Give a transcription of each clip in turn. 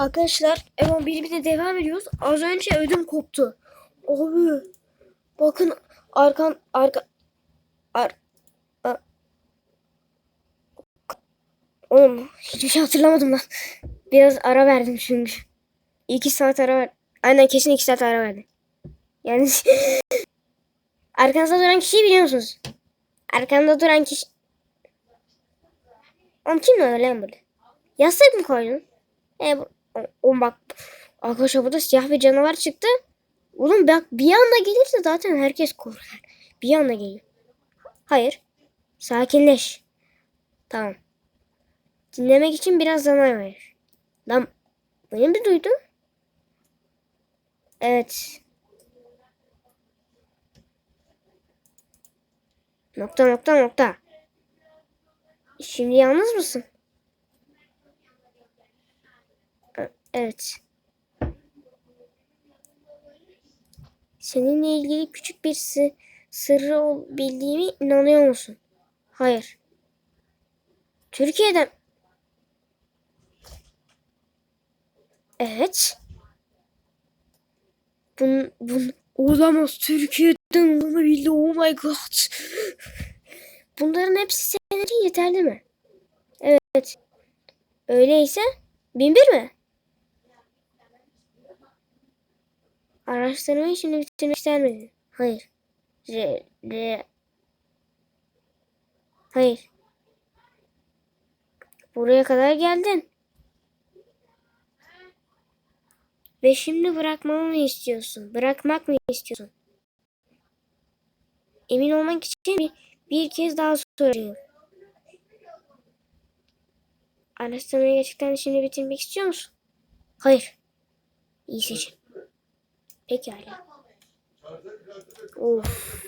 Arkadaşlar Evan 1 bir de devam ediyoruz. Az önce ödüm koptu. Abi bakın arkan arka ar, ar Oğlum hiçbir şey hatırlamadım lan. Biraz ara verdim çünkü. 2 saat ara ver. Aynen kesin 2 saat ara verdim. Yani arkanızda duran kişiyi biliyor musunuz? Arkamda duran kişi Oğlum kim öyle lan burada? Yastık mı koydun? E, bu- o, o bak arkadaşlar burada siyah bir canavar çıktı. Oğlum bak bir anda gelirse zaten herkes korkar. Bir anda geliyor. Hayır. Sakinleş. Tamam. Dinlemek için biraz zaman ver. Lan beni mi duydun? Evet. Nokta nokta nokta. Şimdi yalnız mısın? E- Evet. Seninle ilgili küçük bir sı- sırrı bildiğimi inanıyor musun? Hayır. Türkiye'den... Evet. Bun, bun, olamaz Türkiye'den bunu bildi. Oh my god. Bunların hepsi senin için yeterli mi? Evet. Öyleyse bin bir mi? Araştırmayı şimdi bitirmek ister? Hayır. Re, re. Hayır. Buraya kadar geldin. Ve şimdi bırakmamı mı istiyorsun? Bırakmak mı istiyorsun? Emin olmak için bir, bir kez daha sorayım. Araştırmayı gerçekten şimdi bitirmek istiyor musun? Hayır. İyi seçim. Pekala. Of.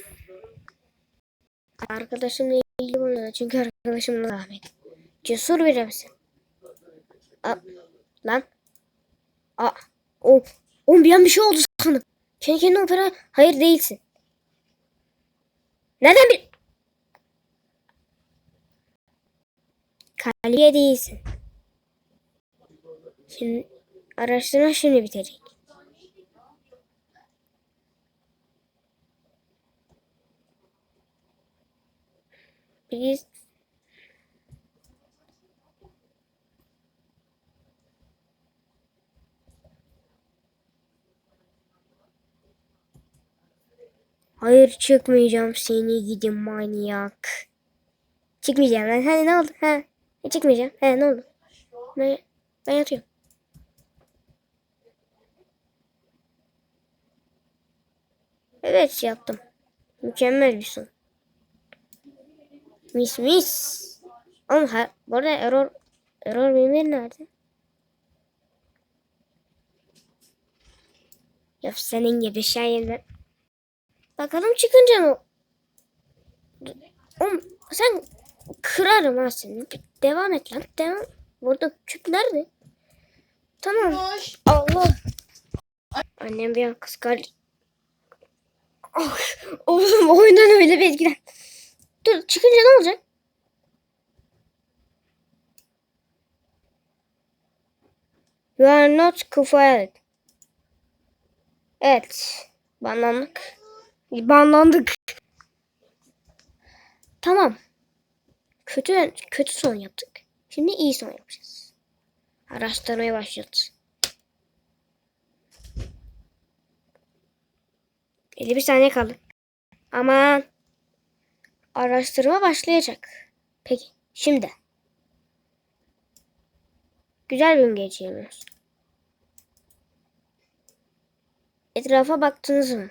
Arkadaşımla ilgili bunu çünkü arkadaşımla Ahmet. Cesur biri misin? A lan. A o Oğlum bir an bir şey oldu sandım. Kendi kendine opera hayır değilsin. Nereden bil? Kalbiye değilsin. Şimdi araştırma şimdi bitecek. Biz Hayır çıkmayacağım seni gidi manyak. Çıkmayacağım lan. Hadi ne oldu? Ha. E, çıkmayacağım. He ne oldu? Ben, ben yatıyorum. Evet yaptım. Mükemmel bir son. Mis mis. Ama ha, bu arada error error benim nerede? Ya senin gibi şeyler. Bakalım çıkınca mı? Oğlum sen kırarım ha seni. Devam et lan. Devam. Burada küp nerede? Tamam. Koş. Allah. Annem bir an kıskanç. Oh, oğlum oyundan öyle bir etkilen. Dur çıkınca ne olacak? You are not kufired. Evet. Banlandık. Banlandık. Tamam. Kötü kötü son yaptık. Şimdi iyi son yapacağız. Araştırmaya başlıyoruz. 51 saniye kaldı. Aman. Araştırma başlayacak. Peki. Şimdi. Güzel bir gün geçiriyoruz. Etrafa baktınız mı?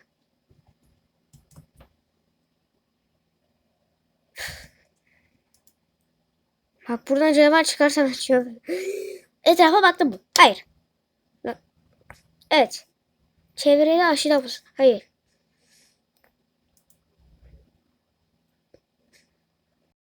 Bak buradan canavar çıkarsa açıyor. Etrafa baktım? Hayır. Evet. Çevrede aşırı hapus. Hayır.